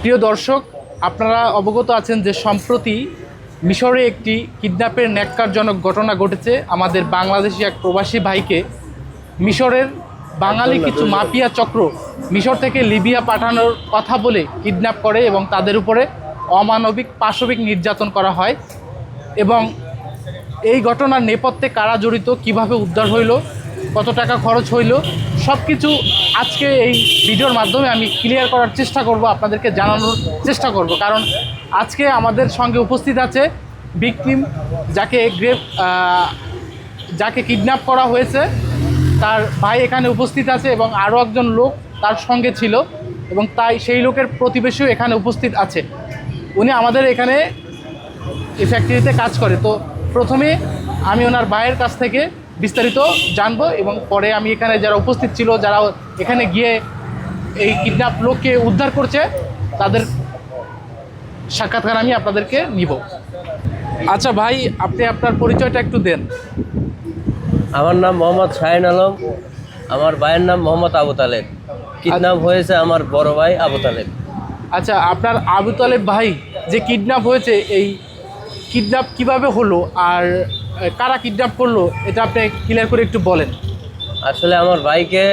প্রিয় দর্শক আপনারা অবগত আছেন যে সম্প্রতি মিশরে একটি কিডন্যাপের ন্যাক্কারজনক ঘটনা ঘটেছে। আমাদের বাংলাদেশি এক প্রবাসী ভাইকে মিশরের বাঙালি কিছু মাফিয়া চক্র মিশর থেকে লিবিয়া পাঠানোর কথা বলে কিডন্যাপ করে এবং তাদের উপরে অমানবিক পাশবিক নির্যাতন করা হয় এবং এই ঘটনার নেপথ্যে কারা জড়িত কীভাবে উদ্ধার হইল কত টাকা খরচ হইল সব কিছু আজকে এই ভিডিওর মাধ্যমে আমি ক্লিয়ার করার চেষ্টা করব, আপনাদেরকে জানানোর চেষ্টা করব। কারণ আজকে আমাদের সঙ্গে উপস্থিত আছে বিক্রিম যাকে গ্রেপ যাকে কিডন্যাপ করা হয়েছে। তার ভাই এখানে উপস্থিত আছে এবং আরও একজন লোক তার সঙ্গে ছিল এবং তাই সেই লোকের প্রতিবেশীও এখানে উপস্থিত আছে। উনি আমাদের এখানে এই ফ্যাক্টরিতে কাজ করে। তো প্রথমে আমি ওনার ভাইয়ের কাছ থেকে বিস্তারিত জানব এবং পরে আমি এখানে যারা উপস্থিত ছিল যারা এখানে গিয়ে এই কিডন্যাপ লোককে উদ্ধার করছে তাদের সাক্ষাৎকার আমি আপনাদেরকে নিব। আচ্ছা ভাই আপনি আপনার পরিচয়টা একটু দেন। আমার নাম মোহাম্মদ শাহিন আলম। আমার ভাইয়ের নাম মোহাম্মদ আবু তালেব। কিডন্যাপ হয়েছে আমার বড় ভাই আবু তালেব। আচ্ছা আপনার আবু তালেব ভাই যে কিডন্যাপ হয়েছে এই কিডন্যাপ কীভাবে হলো আর কারা কিডন্যাপ করল এটা আপনি ক্লিয়ার করে একটু বলেন। আসলে আমার ভাইকে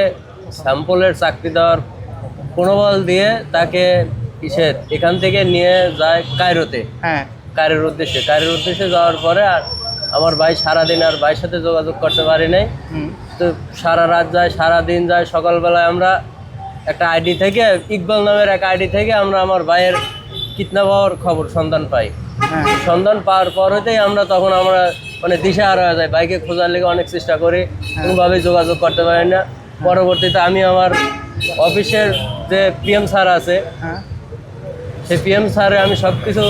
স্যাম্পলের চাকরি দেওয়ার প্রণবল দিয়ে তাকে কিসের এখান থেকে নিয়ে যায় কায়রোতে। হ্যাঁ। কায়রোর উদ্দেশ্যে। কায়রোর উদ্দেশ্যে যাওয়ার পরে আর আমার ভাই সারাদিন আর ভাইয়ের সাথে যোগাযোগ করতে পারি নাই। তো সারা রাত যায় সারা দিন যায় সকালবেলায় আমরা একটা আইডি থেকে ইকবাল নামের এক আইডি থেকে আমরা আমার ভাইয়ের কিডন্যাপ হওয়ার খবর সন্ধান পাই। সন্ধান পাওয়ার পরেতেই আমরা তখন আমরা মানে দিশা হারা হয়ে যাই। বাইকে খোঁজার লেগে অনেক চেষ্টা করি কোনোভাবেই যোগাযোগ করতে পারি না। পরবর্তীতে আমি আমার অফিসের যে পিএম স্যার আছে হ্যাঁ। সেই পিএম স্যারে আমি সব কিছু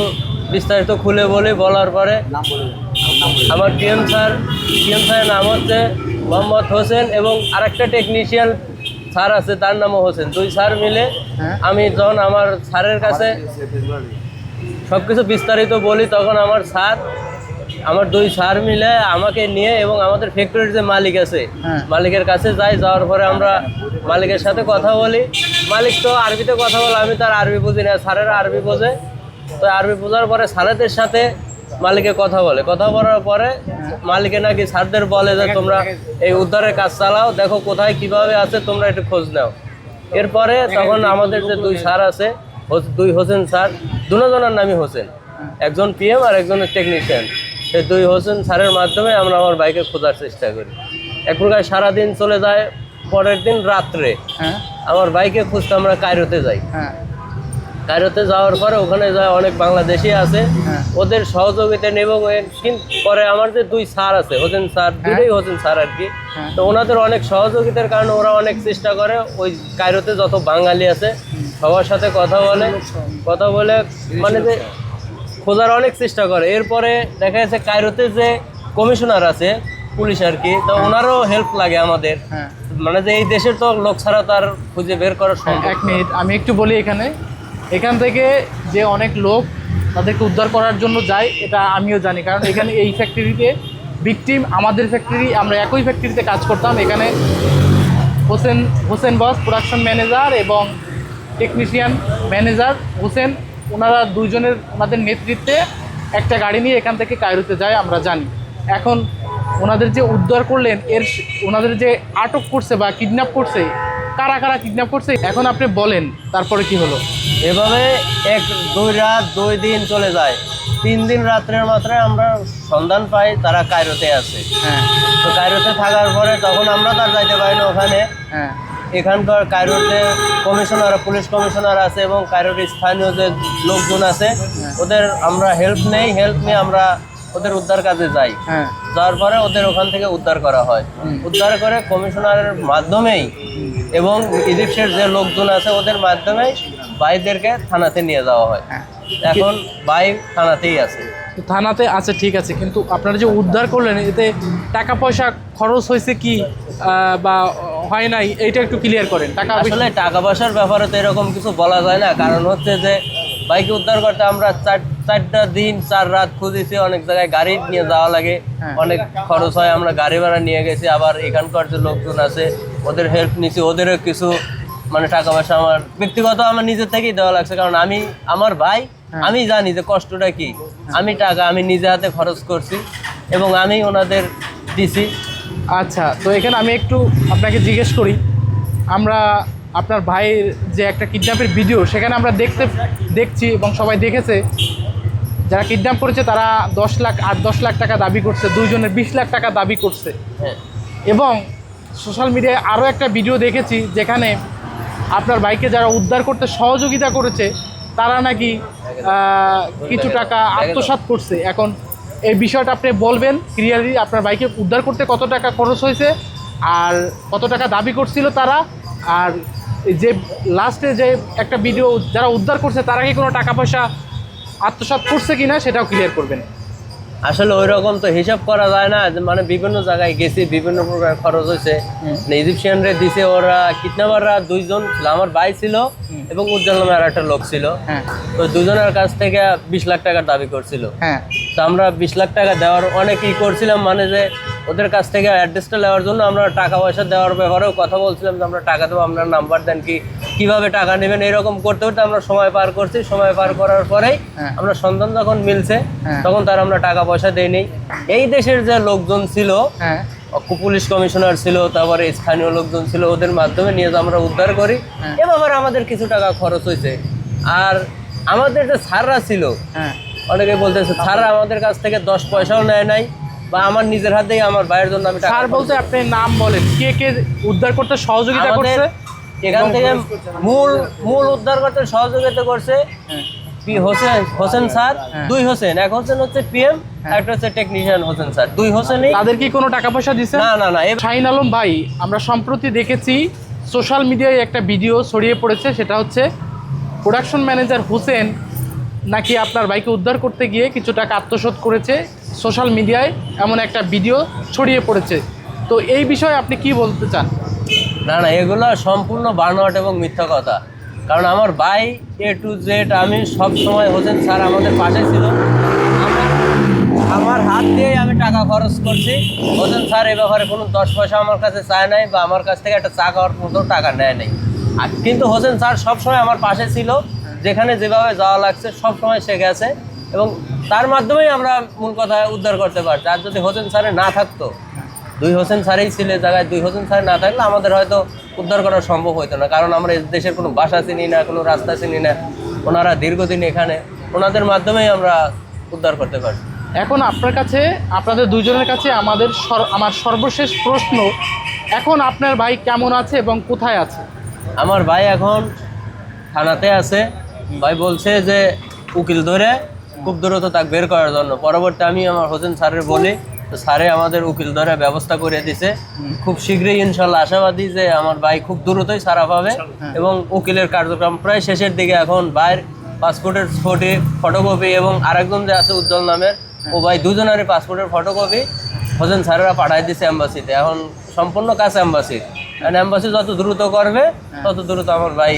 বিস্তারিত খুলে বলি বলার পরে আমার পিএম স্যার পিএম স্যারের নাম হচ্ছে মোহাম্মদ হোসেন এবং আরেকটা টেকনিশিয়ান স্যার আছে তার নামও হোসেন। দুই স্যার মিলে হ্যাঁ। আমি যখন আমার স্যারের কাছে সব কিছু বিস্তারিত বলি তখন আমার স্যার আমার দুই স্যার মিলে আমাকে নিয়ে এবং আমাদের ফ্যাক্টরির যে মালিক আছে হ্যাঁ। মালিকের কাছে যাই যাওয়ার পরে আমরা মালিকের সাথে কথা বলি। মালিক তো আরবিতে কথা বলে আমি তার আরবি বুঝি না স্যারেরা আরবি বোঝে। তো আরবি বোঝার পরে স্যারেদের সাথে মালিকে কথা বলে। কথা বলার পরে মালিকে নাকি স্যারদের বলে যে তোমরা এই উদ্ধারের কাজ চালাও দেখো কোথায় কীভাবে আছে তোমরা একটু খোঁজ নাও। এরপরে তখন আমাদের যে দুই স্যার আছে দুই হোসেন স্যার দুজনের নামই হোসেন। একজন পিএম আর একজন টেকনিশিয়ান। সেই দুই হোসেন স্যারের মাধ্যমে আমরা আমার বাইকে খোঁজার চেষ্টা করি। এক প্রকার সারাদিন চলে যায় পরের দিন রাত্রে। হ্যাঁ। আমার বাইকে খুঁজতে আমরা কায়রোতে যাই। হ্যাঁ। কায়রোতে যাওয়ার পরে ওখানে যায় অনেক বাংলাদেশি আছে। হ্যাঁ। ওদের সহযোগিতা নেব পরে আমার যে দুই স্যার আছে হোসেন স্যার দুটোই হোসেন স্যার আর কি। তো ওনাদের অনেক সহযোগিতার কারণে ওরা অনেক চেষ্টা করে ওই কায়রোতে যত বাঙালি আছে সবার সাথে কথা বলে কথা বলে মানে যে খোঁজার অনেক চেষ্টা করে। এরপরে দেখা যাচ্ছে কায়রোতে যে কমিশনার আছে পুলিশ আর কি তো ওনারও হেল্প লাগে আমাদের। হ্যাঁ। মানে যে এই দেশের তো লোক ছাড়া তার খুঁজে বের করা হ্যাঁ, সম্ভব এক মিনিট আমি একটু বলি এখানে। এখান থেকে যে অনেক লোক তাদেরকে উদ্ধার করার জন্য যায় এটা আমিও জানি। কারণ এখানে এই ফ্যাক্টরিতে ভিকটিম আমাদের ফ্যাক্টরি আমরা একই ফ্যাক্টরিতে কাজ করতাম। এখানে Hossain Hossain boss production manager এবং টেকনিশিয়ান ম্যানেজার হোসেন ওনারা দুইজনের ওনাদের নেতৃত্বে একটা গাড়ি নিয়ে এখান থেকে কায়রোতে যায় আমরা জানি। এখন ওনাদের যে উদ্ধার করলেন এর ওনাদের যে আটক করছে বা কিডন্যাপ করছে কারা কারা কিডন্যাপ করছে এখন আপনি বলেন তারপরে কি হলো? এভাবে এক দুই রাত দুই দিন চলে যায়। তিন দিন রাত্রের মাত্রায় আমরা সন্ধান পাই তারা কায়রোতে আছে। হ্যাঁ। তো কায়রোতে থাকার পরে তখন আমরা তার যাইতে পারি না ওখানে। হ্যাঁ। এখানকার কায়রোতে কমিশনার পুলিশ কমিশনার আছে এবং কায়রোর স্থানীয় যে লোকজন আছে ওদের আমরা হেল্প নেই হেল্প নিয়ে আমরা ওদের উদ্ধার কাজে যাই। হ্যাঁ। যাওয়ার পরে ওদের ওখান থেকে উদ্ধার করা হয়। উদ্ধার করে কমিশনারের মাধ্যমেই এবং ইজিপ্টের যে লোকজন আছে ওদের মাধ্যমে ভাইদেরকে থানাতে নিয়ে যাওয়া হয়। হ্যাঁ। এখন ভাই থানাতেই আছে। থানাতে আছে ঠিক আছে কিন্তু আপনারা যে উদ্ধার করলেন এতে টাকা পয়সা খরচ হয়েছে কি বা হয় নাই এইটা একটু ক্লিয়ার করেন। টাকা আসলে টাকা পয়সার ব্যাপারে তো এরকম কিছু বলা যায় না। কারণ হচ্ছে যে বাইকে উদ্ধার করতে আমরা চার চারটা দিন চার রাত খুঁজেছি অনেক জায়গায় গাড়ি নিয়ে যাওয়া লাগে। হ্যাঁ। অনেক খরচ হয় আমরা গাড়ি ভাড়া নিয়ে গেছি। আবার এখানকার যে লোকজন আছে ওদের হেল্প নিছি ওদেরও কিছু মানে টাকা পয়সা আমার ব্যক্তিগত আমার নিজের থেকেই দেওয়া লাগছে। কারণ আমি আমার ভাই হ্যাঁ। আমি জানি যে কষ্টটা কি। আমি টাকা আমি নিজে হাতে খরচ করছি এবং আমি ওনাদের দিছি। আচ্ছা তো এখানে আমি একটু আপনাকে জিজ্ঞেস করি আমরা আপনার ভাইয়ের যে একটা কিডন্যাপের ভিডিও সেখানে আমরা দেখতে দেখছি এবং সবাই দেখেছে যারা কিডন্যাপ করেছে তারা দশ লাখ আট দশ লাখ টাকা দাবি করছে দুইজনের বিশ লাখ টাকা দাবি করছে। হ্যাঁ। এবং সোশ্যাল মিডিয়ায় আরও একটা ভিডিও দেখেছি যেখানে আপনার বাইকে যারা উদ্ধার করতে সহযোগিতা করেছে তারা নাকি কিছু টাকা আত্মসাৎ করছে। এখন এই বিষয়টা আপনি বলবেন ক্লিয়ারলি আপনার বাইকে উদ্ধার করতে কত টাকা খরচ হয়েছে আর কত টাকা দাবি করছিল তারা, আর যে লাস্টে যে একটা ভিডিও যারা উদ্ধার করছে তারা কি কোনো টাকা পয়সা আত্মসাত করছে কি না সেটাও ক্লিয়ার করবেন। আসলে ওই রকম তো হিসাব করা যায় না মানে বিভিন্ন জায়গায় গেছি বিভিন্ন প্রকার খরচ হয়েছে। মানে ইজিপশিয়ানরে দিছে ওরা কিডন্যাপাররা দুইজন ছিল আমার ভাই ছিল এবং উজ্জ্বল নামে আর একটা লোক ছিল। হ্যাঁ। তো দুজনের কাছ থেকে বিশ লাখ টাকার দাবি করছিল। হ্যাঁ। তো আমরা বিশ লাখ টাকা দেওয়ার অনেক ই করছিলাম মানে যে ওদের কাছ থেকে অ্যাড্রেসটা নেওয়ার জন্য আমরা টাকা পয়সা দেওয়ার ব্যাপারেও কথা বলছিলাম যে আমরা টাকা দেবো আপনার নাম্বার দেন কি? কীভাবে টাকা নেবেন এরকম করতে করতে আমরা সময় পার করছি সময় পার করার পরেই হ্যাঁ। আমরা সন্ধান যখন মিলছে হ্যাঁ। তখন তার আমরা টাকা পয়সা দেইনি এই দেশের যে লোকজন ছিল হ্যাঁ। পুলিশ কমিশনার ছিল তারপরে স্থানীয় লোকজন ছিল ওদের মাধ্যমে নিয়ে যে আমরা উদ্ধার করি। এ ব্যাপারে আমাদের কিছু টাকা খরচ হয়েছে। আর আমাদের যে স্যাররা ছিল অনেকে বলতেছে স্যাররা আমাদের কাছ থেকে দশ পয়সাও নেয় নাই বা আমার নিজের হাতেই আমার ভাইয়ের জন্য আমি টাকা স্যার বলতে আপনি নাম বলেন। কে কে উদ্ধার করতে সহযোগিতা করছে? এখান থেকে মূল মূল উদ্ধার করতে সহযোগিতা করছে হ্যাঁ। হোসেন হোসেন স্যার হ্যাঁ। দুই হোসেন। এক হোসেন হচ্ছে পিএম একটা হচ্ছে টেকনিশিয়ান হোসেন স্যার। দুই হোসেনই তাদের কি কোনো টাকা পয়সা দিছে? না না না শাহিন আলম ভাই আমরা সম্প্রতি দেখেছি সোশ্যাল মিডিয়ায় একটা ভিডিও ছড়িয়ে পড়েছে সেটা হচ্ছে প্রোডাকশন ম্যানেজার হোসেন নাকি আপনার বাইকে উদ্ধার করতে গিয়ে কিছু টাকা আত্মসাৎ করেছে সোশ্যাল মিডিয়ায় এমন একটা ভিডিও ছড়িয়ে পড়েছে। তো এই বিষয়ে আপনি কি বলতে চান? না না, এগুলো সম্পূর্ণ বানোয়াট এবং মিথ্যা কথা। কারণ আমার ভাই এ টু জেড আমি সব সময় হোসেন স্যার আমাদের পাশে ছিল। আমার- হাত দিয়েই আমি টাকা খরচ করছি। হোসেন স্যার এ ব্যাপারে কোনো দশ পয়সা আমার কাছে চায় নাই বা আমার কাছ থেকে একটা চা খাওয়ার মতো টাকা নেয় নাই। আর কিন্তু হোসেন স্যার সবসময় আমার পাশে ছিল। যেখানে যেভাবে যাওয়া লাগছে, সব সময় সে গেছে। এবং তার মাধ্যমেই আমরা মূল কথা উদ্ধার করতে পারছি। আর যদি হোসেন স্যারে না থাকতো দুই হোসেন স্যারেই ছিল জায়গায়। দুই হোসেন স্যার না থাকলে আমাদের হয়তো উদ্ধার করা সম্ভব হতো না। কারণ আমরা এই দেশের কোনো বাসা চিনি না কোনো রাস্তা চিনি না। ওনারা দীর্ঘদিন এখানে। ওনাদের মাধ্যমেই আমরা উদ্ধার করতে পারি। এখন আপনার কাছে আপনাদের দুজনের কাছে আমাদের সর- আমার সর্বশেষ প্রশ্ন এখন আপনার ভাই কেমন আছে এবং কোথায় আছে? আমার ভাই এখন থানাতে আছে। ভাই বলছে যে উকিল ধরে খুব দ্রুত তাকে বের করার জন্য। পরবর্তী আমি আমার হোসেন স্যারের বলি। তো স্যারে আমাদের উকিল ধরে ব্যবস্থা করে দিছে। খুব শীঘ্রই ইনশাল্লাহ আশাবাদী যে আমার ভাই খুব দ্রুতই সারা পাবে এবং উকিলের কার্যক্রম প্রায় শেষের দিকে এখন ভাইয়ের পাসপোর্টের ফটো ফটোকপি এবং আরেকজন যে আছে উজ্জ্বল নামের ও ভাই দুজনেরই পাসপোর্টের ফটোকপি হোসেন স্যারেরা পাঠাই দিছে অ্যাম্বাসিতে এখন সম্পূর্ণ কাজ অ্যাম্বাসির কারণ অ্যাম্বাসি যত দ্রুত করবে তত দ্রুত আমার ভাই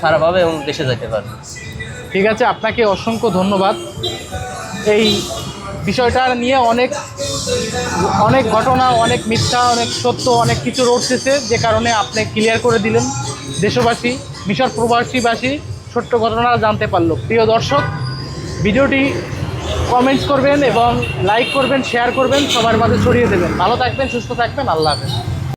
সারা পাবে এবং দেশে যেতে পারবে। ঠিক আছে আপনাকে অসংখ্য ধন্যবাদ। এই বিষয়টা নিয়ে অনেক অনেক ঘটনা, অনেক মিথ্যা, অনেক সত্য, অনেক কিছু রটতেছে, যে কারণে আপনি ক্লিয়ার করে দিলেন। দেশবাসী, মিশর প্রবাসীবাসী ছোট্ট ঘটনা জানতে পারল। প্রিয় দর্শক, ভিডিওটি কমেন্টস করবেন এবং লাইক করবেন শেয়ার করবেন, সবার মাঝে ছড়িয়ে দেবেন। ভালো থাকবেন, সুস্থ থাকবেন, আল্লাহ হাফেজ।